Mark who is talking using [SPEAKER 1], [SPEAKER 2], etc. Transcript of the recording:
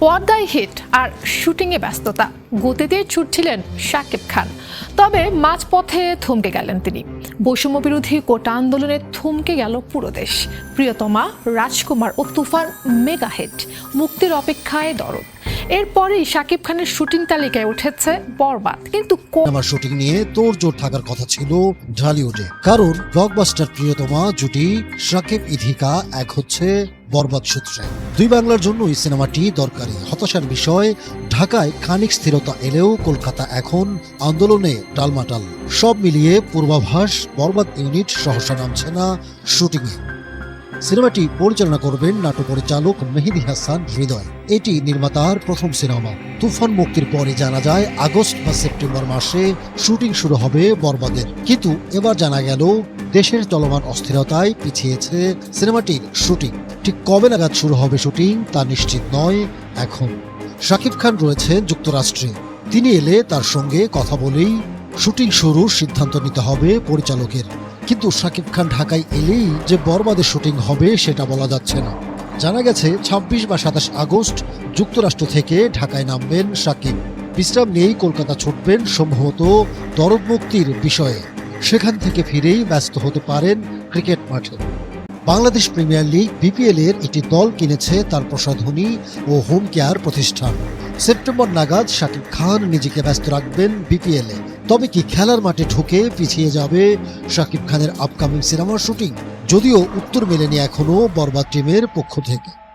[SPEAKER 1] পর্দায় হিট আর শুটিংয়ে ব্যস্ততা। গতি গতিতে ছুটছিলেন শাকিব খান। তবে মাঝপথে থমকে গেলেন তিনি। বৈষম্য বিরোধী কোটা আন্দোলনে থমকে গেল পুরো দেশ। প্রিয়তমা, রাজকুমার ও তুফান মেগা হিট। মুক্তির অপেক্ষায় দরদ। এরপরেই শাকিব খানের শুটিং তালিকায় উঠেছে বরবাদ। কিন্তু
[SPEAKER 2] আমার শুটিং নিয়ে তোর জোর থাকার কথা ছিল ঢালিউডে। কারণ ব্লকবাস্টার প্রিয়তমা জুটি, শাকিব ইধিকা এক হচ্ছে বরবাদ সূত্রে। দুই বাংলার জন্য এই সিনেমাটি দরকারি। হতাশার বিষয়, ঢাকায় খানিক স্থিরতা এলেও কলকাতা এখন আন্দোলনে টালমাটাল। সব মিলিয়ে পূর্বাভাস বরবাদ ইউনিট সহসা নামছে না শুটিংয়ে। সিনেমাটি পরিচালনা করবেন নাট্য পরিচালক মেহেদি হাসান হৃদয়। এটি নির্মাতার প্রথম সিনেমা। তুফান মুক্তির পরে জানা যায়, আগস্ট বা সেপ্টেম্বর মাসে শুটিং শুরু হবে বরবাদের কিন্তু এবার জানা গেল, দেশের চলমান অস্থিরতায় পিছিয়েছে সিনেমাটির শুটিং। ঠিক কবে নাগাদ শুরু হবে শুটিং, তা নিশ্চিত নয় এখন। শাকিব খান রয়েছেন যুক্তরাষ্ট্রে। তিনি এলে তার সঙ্গে কথা বলেই শুটিং শুরুর সিদ্ধান্ত নিতে হবে পরিচালকের। কিন্তু শাকিব খান ঢাকায় এলেই যে বরবাদে শুটিং হবে সেটা বলা যাচ্ছে না। জানা গেছে ২৬ বা সাতাশ আগস্ট যুক্তরাষ্ট্র থেকে ঢাকায় নামবেন শাকিব বিশ্রাম নিয়েই কলকাতা ছুটবেন সম্ভবত দরদ মুক্তির বিষয়ে। সেখান থেকে ফিরেই ব্যস্ত হতে পারেন ক্রিকেট মাঠে। বাংলাদেশ প্রিমিয়ার লিগ বিপিএল এর একটি দল কিনেছে তার প্রসাধনী ও হোম কেয়ার প্রতিষ্ঠান। সেপ্টেম্বর নাগাদ শাকিব খান নিজেকে ব্যস্ত রাখবেন বিপিএল তবে কি খেলার মাঠে ঢুকে পিছিয়ে যাবে শাকিব খানের আপকামিং সিনেমার শুটিং যদিও উত্তর মেলেনি এখনও বরবাদ টিমের পক্ষ থেকে।